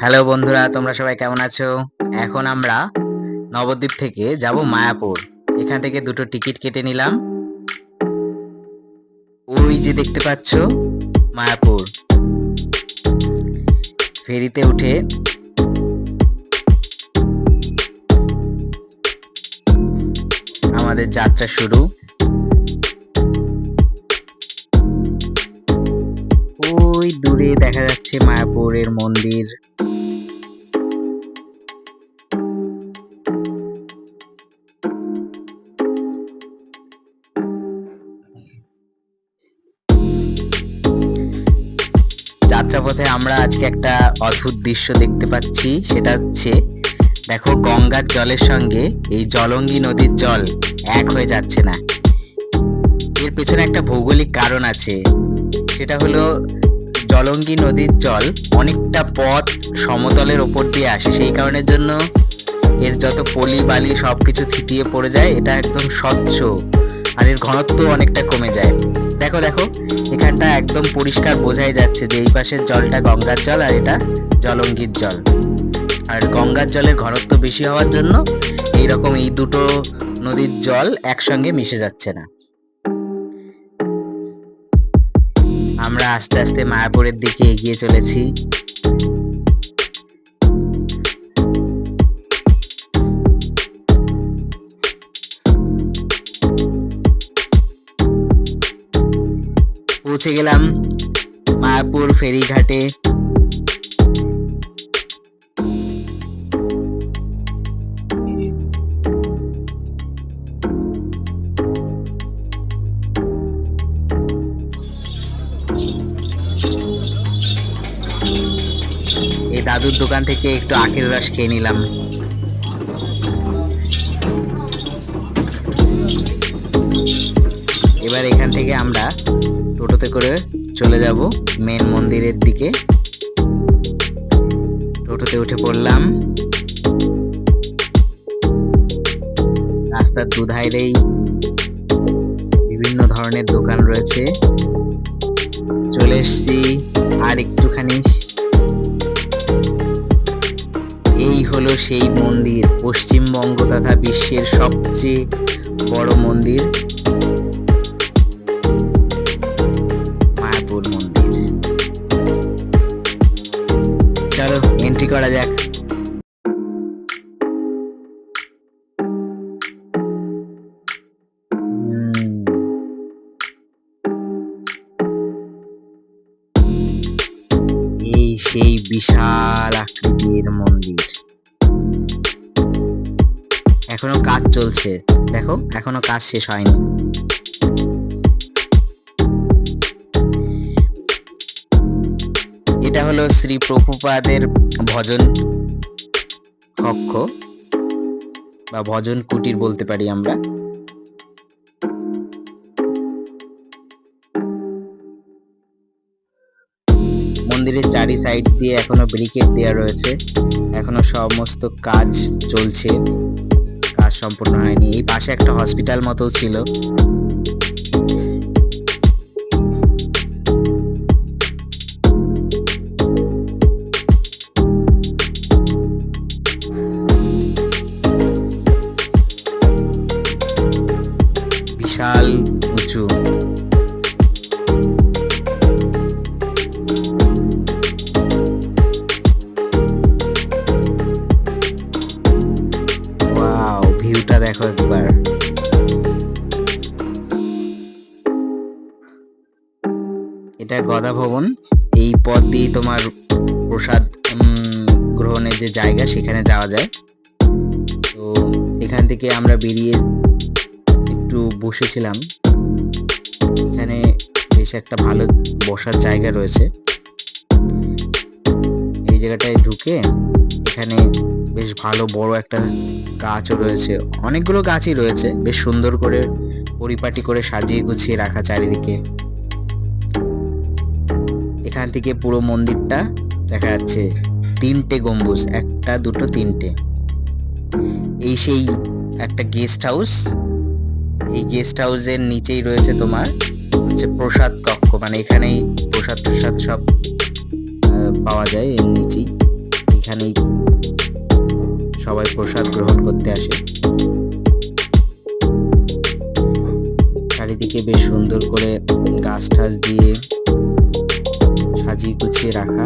Hello বন্ধুরা, তোমরা সবাই কেমন আছো? এখন আমরা নবদ্বীপ থেকে যাব মায়াপুর। এখান থেকে দুটো টিকিট কেটে নিলাম। ওই যে দেখতে পাচ্ছ, মায়াপুর। ফেরিতে উঠে আমাদের যাত্রা শুরু। ওই দূরে দেখা যাচ্ছে মায়াপুরের মন্দির। যাত্রাপথে আমরা আজকে একটা অদ্ভুত দৃশ্য দেখতে পাচ্ছি, সেটা হচ্ছে দেখো গঙ্গার জলের সঙ্গে এই জলঙ্গি নদীর জল এক হয়ে যাচ্ছে না। এর পেছনে একটা ভৌগোলিক কারণ আছে। সেটা হলো জলঙ্গি নদীর জল। অনেকটা পথ সমতলের ওপর দিয়ে আসে। সেই কারণের জন্য এর যত পলি, বালি সবকিছু থিতিয়ে পড়ে যায়, এটা একদম স্বচ্ছ। আর এর ঘনত্ব অনেকটা কমে যায়। দেখো দেখো, এখানটা একদম পরিষ্কার বোঝাই যাচ্ছে যে এই পাশের জলটা গঙ্গার জল আর এটা জলঙ্গির জল। আর গঙ্গার জলের ঘনত্ব বেশি হওয়ার জন্য এইরকম এই দুটো নদীর জল একসঙ্গে মিশে যাচ্ছে না। আমরা আস্তে আস্তে মায়াপুরের দিকে এগিয়ে চলেছি। পৌঁছে গেলাম মায়াপুর ফেরিঘাটে। দাদুর দোকান থেকে একটু আখের রস খেয়ে নিলাম। এবার এখান থেকে আমরা টোটোতে করে চলে যাব মেন মন্দিরের দিকে। টোটোতে উঠে পড়লাম। রাস্তার দুধাইরেই বিভিন্ন ধরনের দোকান রয়েছে। চলে এসছি আর একটুখানি এই হলো সেই মন্দির, পশ্চিমবঙ্গ তথা বিশ্বের সবচেয়ে বড় মন্দির, মায়াপুর মন্দির। চলো এন্ট্রি করা যাক। সেই বিশাল আকৃতির মন্দির। এখনও কাজ চলছে। দেখো, এখনও কাজ শেষ হয়নি। এটা হলো শ্রী প্রভুপাদের ভজন কক্ষ, বা ভজন কুটির বলতে পারি আমরা। মন্দিরের চারি সাইড দিয়ে এখনও ব্রিকেট দেওয়া রয়েছে। এখনও সমস্ত কাজ চলছে। সম্পূর্ণ হয়নি। এই পাশে একটা হসপিটাল মতো ছিল। বিশাল উঁচু। এটা গদা ভবন এই পথ দিয়ে তোমার প্রসাদ গ্রহণের যে জায়গা, সেখানে যাওয়া যায়। তো এখান থেকে আমরা বেরিয়ে একটু বসেছিলাম। এখানে বেশ একটা ভালো বসার জায়গা রয়েছে। এই জায়গাটায় ঢুকে এখানে বেশ ভালো বড় একটা গাছও রয়েছে। অনেকগুলো গাছই রয়েছে। বেশ সুন্দর করে পরিপাটি করে সাজিয়ে গুছিয়ে রাখা চারিদিকে। এখান থেকে পুরো মন্দিরটা দেখা যাচ্ছে। তিনটে গম্বুজ, একটা, দুটো, তিনটে। এই সেই একটা গেস্ট হাউস এই গেস্ট হাউসের নিচেই রয়েছে তোমার হচ্ছে প্রসাদ কক্ষ। মানে এখানেই প্রসাদ প্রসাদ সব পাওয়া যায় এর নিচেই। এখানেই সবাই প্রসাদ গ্রহণ করতে আসে। চারিদিকে বেশ সুন্দর করে গাছ টাছ দিয়ে সাজিয়ে গুছিয়ে রাখা।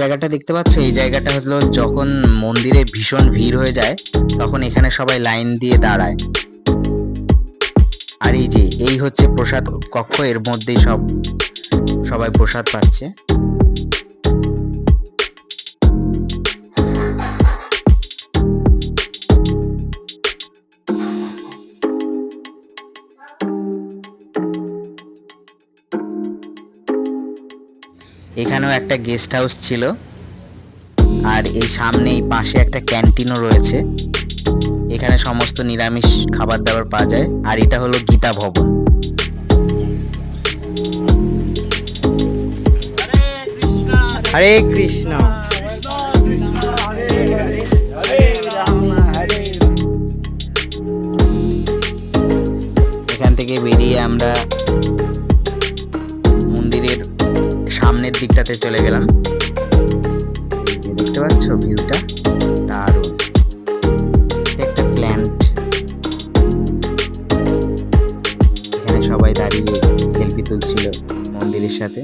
জায়গাটা দেখতে পাচ্ছ? এই জায়গাটা হলো যখন মন্দিরে ভীষণ ভিড় হয়ে যায়, তখন এখানে সবাই লাইন দিয়ে দাঁড়ায়। আর এই যে, এই হচ্ছে প্রসাদ কক্ষ, এর মধ্যেই সব, সবাই প্রসাদ পাচ্ছে। এখানেও একটা গেস্ট হাউস ছিল। আর এই সামনে এই পাশে একটা ক্যান্টিনও রয়েছে। এখানে সমস্ত নিরামিষ খাবার দাবার পাওয়া যায়। আর এটা হলো গীতা ভবন। হরে কৃষ্ণ। এখান থেকে বেরিয়ে আমরা সামনের দিকটাতে চলে গেলাম। দেখতে পাচ্ছ ভিউটা দারুণ। একটা প্ল্যান্ট এখানে সবাই দাঁড়িয়ে সেলফি তুলছিল মন্দিরের সাথে।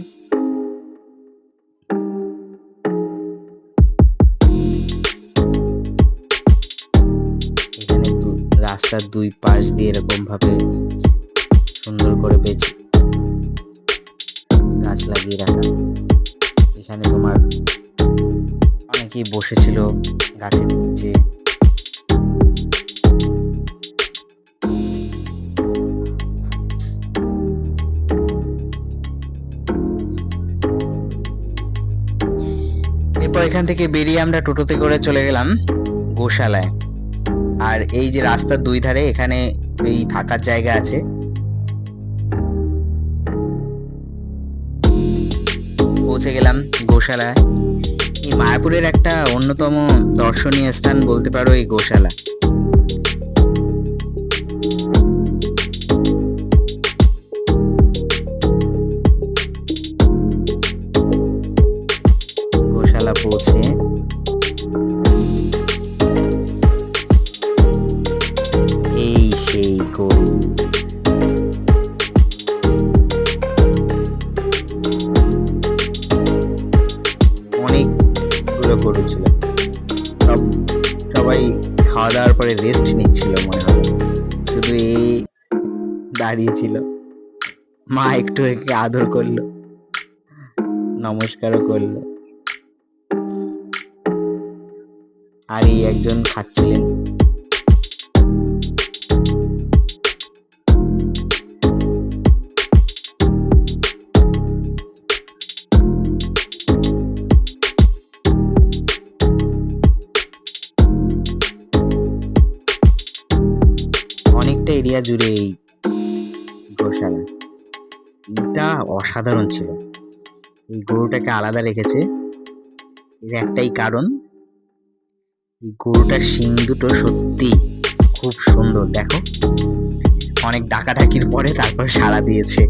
রাস্তার দুই পাশ দিয়ে এরকম ভাবে সুন্দর করে বেঁচে গাছ লাগিয়ে রাখা। এখানে তোমার অনেকেই বসেছিল গাছের নিচে। এরপর এখান থেকে বেরিয়ে আমরা টোটোতে করে চলে গেলাম গোশালায়। আর এই যে রাস্তার দুই ধারে এখানে এই থাকার জায়গা আছে। এই মায়াপুরের একটা অন্যতম দর্শনীয় স্থান বলতে পারো এই গোশালা গোশালা। সবাই খাওয়া দাওয়ার পরে রেস্ট নিচ্ছিল মনে হয়। শুধু এই দাঁড়িয়ে ছিল। মা একটু একে আদর করল, নমস্কারও করল। আর এই একজন খাচ্ছিলেন। এরিয়া জুড়ে এই গোশালা। এটা অসাধারণ ছিল। এই গরুটাকে আলাদা রেখেছে। এর একটাই কারণ, এই গরুটার শিং দুটো সত্যি খুব সুন্দর। দেখো, অনেক ডাকাডাকির পরে তারপর সাড়া দিয়েছে।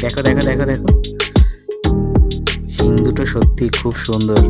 দেখো দেখো দেখো দেখো। শিং দুটো সত্যি খুব সুন্দর।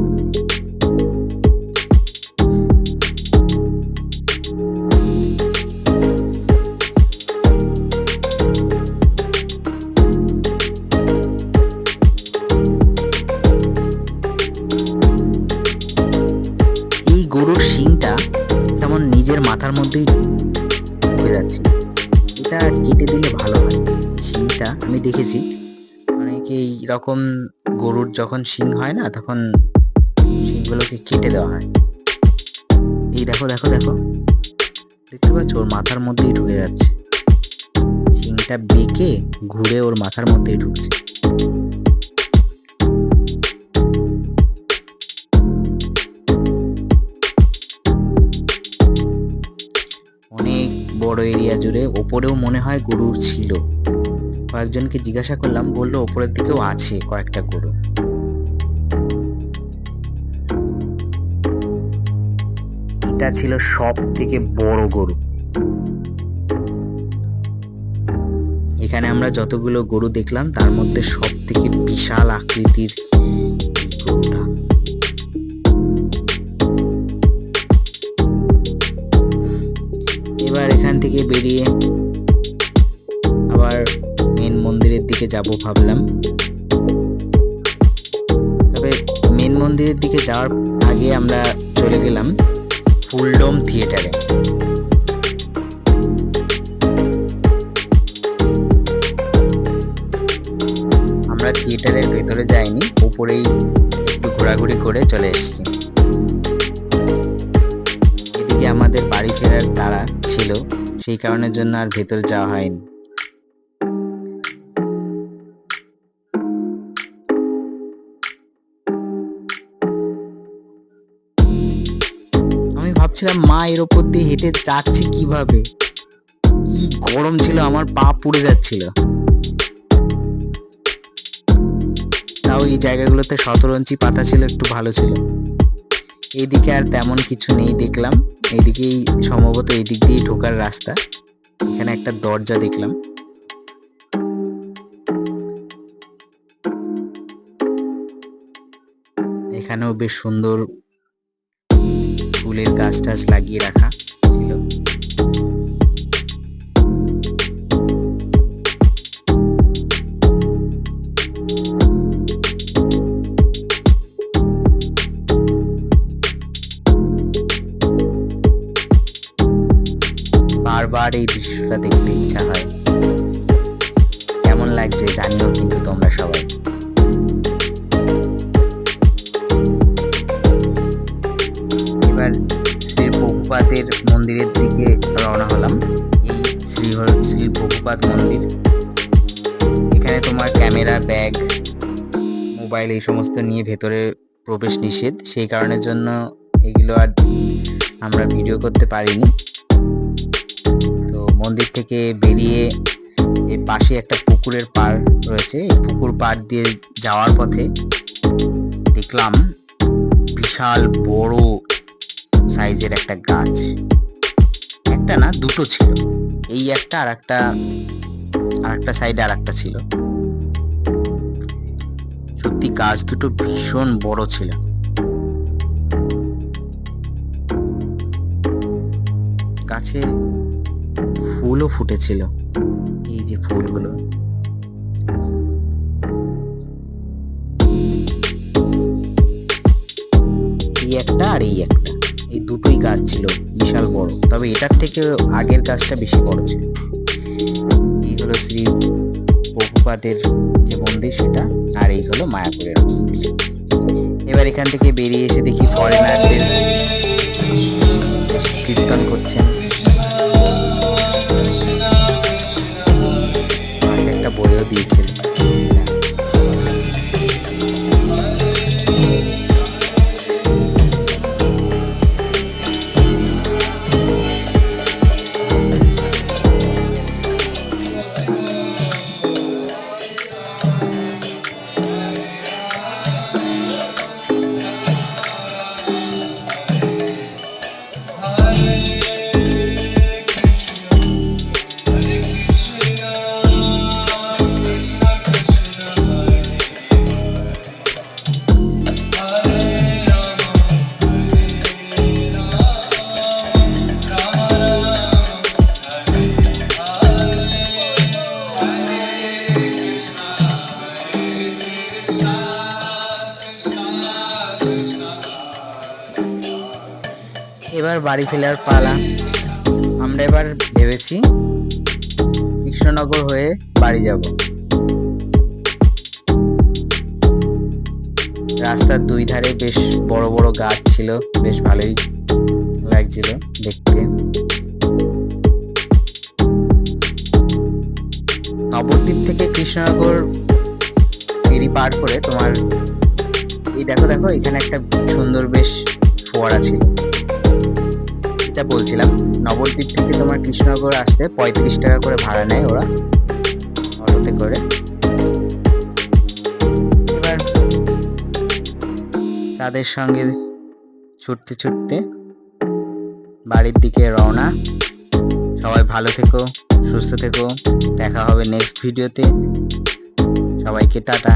এই রকম গরুর যখন শিং হয় না, তখন শিংগুলোকে কেটে দেওয়া হয়। এই দেখো দেখো দেখো। দেখতে পাচ্ছ? ওর মাথার মধ্যেই ঢুকে যাচ্ছে। শিংটা বেঁকে ঘুরে ওর মাথার মধ্যেই ঢুকছে। অনেক বড় এরিয়া জুড়ে ওপরেও মনে হয় গরুর ছিল। কয়েকজনকে জিজ্ঞাসা করলাম বলল ওপরের দিকেও আছে কয়েকটা গরু। এটা ছিল সব থেকে বড় গরু। এখানে আমরা যতগুলো গরু দেখলাম তার মধ্যে সব থেকে বিশাল আকৃতির গরুটা। এবার এখান থেকে বেরিয়ে আবার দিকে যাব ভাবলাম। তবে মেন মন্দিরের দিকে যাওয়ার আগে আমরা চলে গেলাম ফুলডোম থিয়েটারে। আমরা থিয়েটারের ভেতরে যাইনি, উপরেই একটু ঘোরাঘুরি করে চলে এসেছি। এদিকে আমাদের বাড়ি ফেরার তারা ছিল, সেই কারণের জন্য আর ভেতরে যাওয়া হয়নি। ভাবছিলাম মা এর ওপর দিয়ে হেঁটে যাচ্ছে কীভাবে? কি গরম ছিল, আমার পা পুড়ে যাচ্ছিল। তাও এই জায়গাগুলোতে শতরঞ্চি পাতা ছিল, একটু ভালো ছিল। এইদিকে আর তেমন কিছু নেই দেখলাম। এইদিকেই সম্ভবত এই দিক দিয়েই ঢোকার রাস্তা। এখানে একটা দরজা দেখলাম। এখানেও বেশ সুন্দর ফুলের গাছ টাছ লাগিয়ে রাখা ছিল। বারবার এই দৃশ্যটা দেখতে ইচ্ছা হয়। কেমন লাগছে জানিও কিন্তু তোমরা সবাই। এবার শ্রী বহুপাতের মন্দিরের দিকে রওনা হলাম। এই শ্রী শ্রী বহুপাত মন্দির। এখানে তোমার ক্যামেরা, ব্যাগ, মোবাইল এই সমস্ত নিয়ে ভেতরে প্রবেশ নিষেধ। সেই কারণের জন্য এগুলো আর আমরা ভিডিও করতে পারিনি। তো মন্দির থেকে বেরিয়ে এর পাশে একটা পুকুরের পাড় রয়েছে। এই পুকুর পাড় দিয়ে যাওয়ার পথে দেখলাম বিশাল বড় সাইজের একটা গাছ। একটা না, দুটো ছিল। এই একটা আর একটা আর একটা সাইডে আর একটা ছিল। সত্যি গাছ দুটো ভীষণ বড় ছিল। গাছে ফুলও ফুটেছিল। এই যে ফুলগুলো। এই একটা আর এই একটা। দুটোই গাছ ছিল, বিশাল বড়। তবে এটার থেকে আগের গাছটা বেশি বড় ছিল। এই হলো শ্রী বহুপাদের যে মন্দির সেটা, আর এই হলো মায়াপুরের এবার এখান থেকে বেরিয়ে এসে দেখি ফরেনারদের কীর্তন করছেন। away. এবার বাড়ি ফেরার পালা। আমরা এবার ভেবেছি কৃষ্ণনগর হয়ে বাড়ি যাব। রাস্তার দুই ধারে বেশ বড় বড় গাছ ছিল, বেশ ভালোই লাগছিল দেখতে। নবদ্বীপ থেকে কৃষ্ণনগর ফেরি পার করে তোমার এই দেখো দেখো, এখানে একটা সুন্দর বেশ ফোয়ারা ছিল। যেটা বলছিলাম, নবদ্বীপ থেকে তোমার কৃষ্ণনগর আসতে পঁয়ত্রিশ টাকা করে ভাড়া নেয় ওরা। অটোতে করে। এবার তাদের সঙ্গে ছুটতে ছুটতে বাড়ির দিকে রওনা। সবাই ভালো থেকো, সুস্থ থেকো। দেখা হবে নেক্সট ভিডিওতে সবাইকে টাটা।